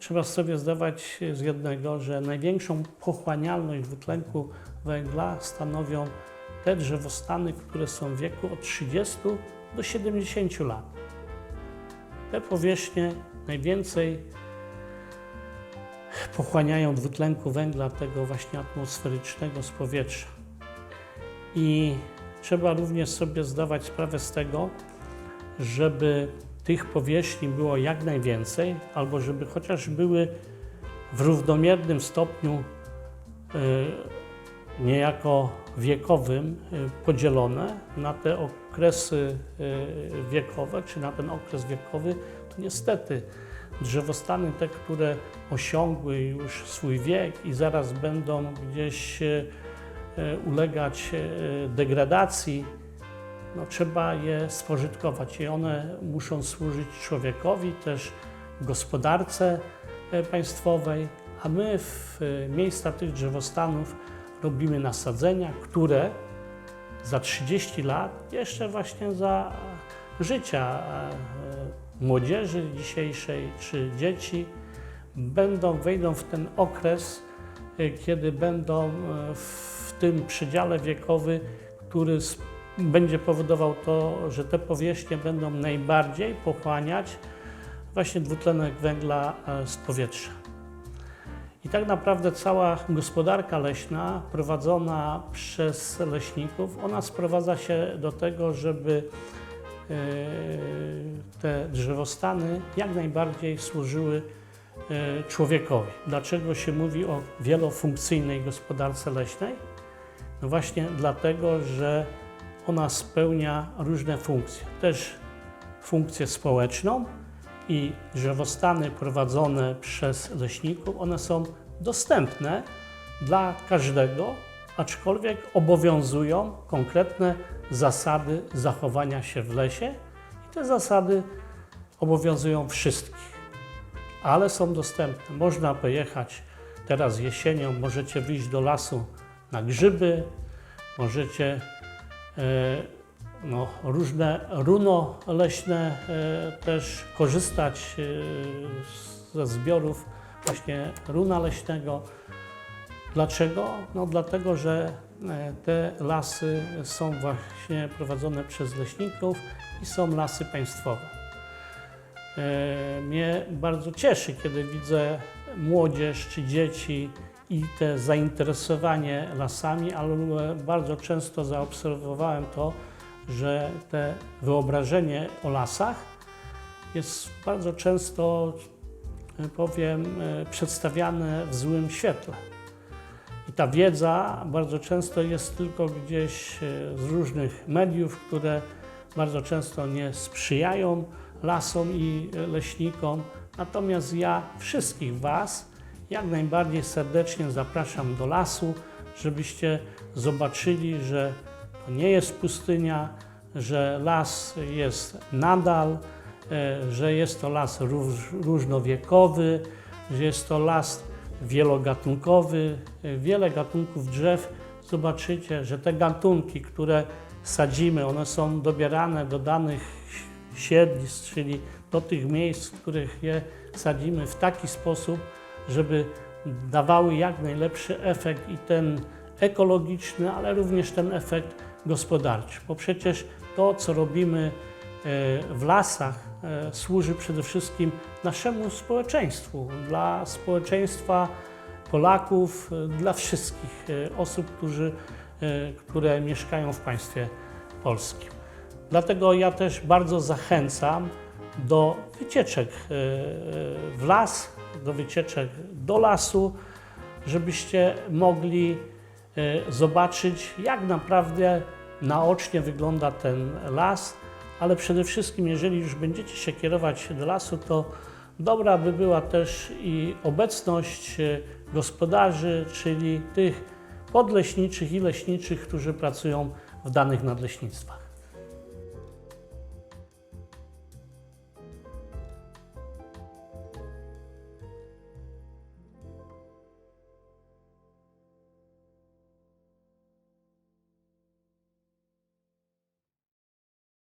trzeba sobie zdawać z jednego, że największą pochłanialność dwutlenku węgla stanowią te drzewostany, które są w wieku od 30 do 70 lat. Te powierzchnie najwięcej pochłaniają dwutlenku węgla, tego właśnie atmosferycznego z powietrza. I trzeba również sobie zdawać sprawę z tego, żeby tych powierzchni było jak najwięcej, albo żeby chociaż były w równomiernym stopniu y, niejako wiekowym y, podzielone na te okresy y, wiekowe, czy na ten okres wiekowy, to niestety drzewostany te, które osiągły już swój wiek i zaraz będą gdzieś ulegać degradacji, no, trzeba je spożytkować i one muszą służyć człowiekowi, też gospodarce e, państwowej, a my w e, miejsca tych drzewostanów robimy nasadzenia, które za 30 lat, jeszcze właśnie za życia e, młodzieży dzisiejszej czy dzieci, będą, wejdą w ten okres, kiedy będą w tym przedziale wiekowy, który będzie powodował to, że te powierzchnie będą najbardziej pochłaniać właśnie dwutlenek węgla e, z powietrza. I tak naprawdę cała gospodarka leśna prowadzona przez leśników, ona sprowadza się do tego, żeby e, te drzewostany jak najbardziej służyły e, człowiekowi. Dlaczego się mówi o wielofunkcyjnej gospodarce leśnej? No właśnie dlatego, że ona spełnia różne funkcje. Też funkcję społeczną i drzewostany prowadzone przez leśników, one są dostępne dla każdego, aczkolwiek obowiązują konkretne zasady zachowania się w lesie i te zasady obowiązują wszystkich, ale są dostępne. Można pojechać teraz jesienią, możecie wyjść do lasu na grzyby, możecie no, różne runo leśne e, też korzystać e, ze zbiorów właśnie runa leśnego. Dlaczego? No dlatego, że e, te lasy są właśnie prowadzone przez leśników i są lasy państwowe. E, Mnie bardzo cieszy, kiedy widzę młodzież czy dzieci i te zainteresowanie lasami, ale bardzo często zaobserwowałem to, że te wyobrażenie o lasach jest bardzo często, e, powiem, e, przedstawiane w złym świetle. I ta wiedza bardzo często jest tylko gdzieś e, z różnych mediów, które bardzo często nie sprzyjają lasom i e, leśnikom. Natomiast ja wszystkich Was jak najbardziej serdecznie zapraszam do lasu, żebyście zobaczyli, że to nie jest pustynia, że las jest nadal, e, że jest to las róż, różnowiekowy, że jest to las wielogatunkowy, e, wiele gatunków drzew. Zobaczycie, że te gatunki, które sadzimy, one są dobierane do danych siedlisk, czyli do tych miejsc, w których je sadzimy w taki sposób, żeby dawały jak najlepszy efekt i ten ekologiczny, ale również ten efekt gospodarczy. Bo przecież to, co robimy e, w lasach, e, służy przede wszystkim naszemu społeczeństwu, dla społeczeństwa Polaków, e, dla wszystkich osób, którzy, które mieszkają w państwie polskim. Dlatego ja też bardzo zachęcam do wycieczek w las, do wycieczek do lasu, żebyście mogli e, zobaczyć, jak naprawdę naocznie wygląda ten las, ale przede wszystkim, jeżeli już będziecie się kierować do lasu, to dobra by była też i obecność e, gospodarzy, czyli tych podleśniczych i leśniczych, którzy pracują w danych nadleśnictwach.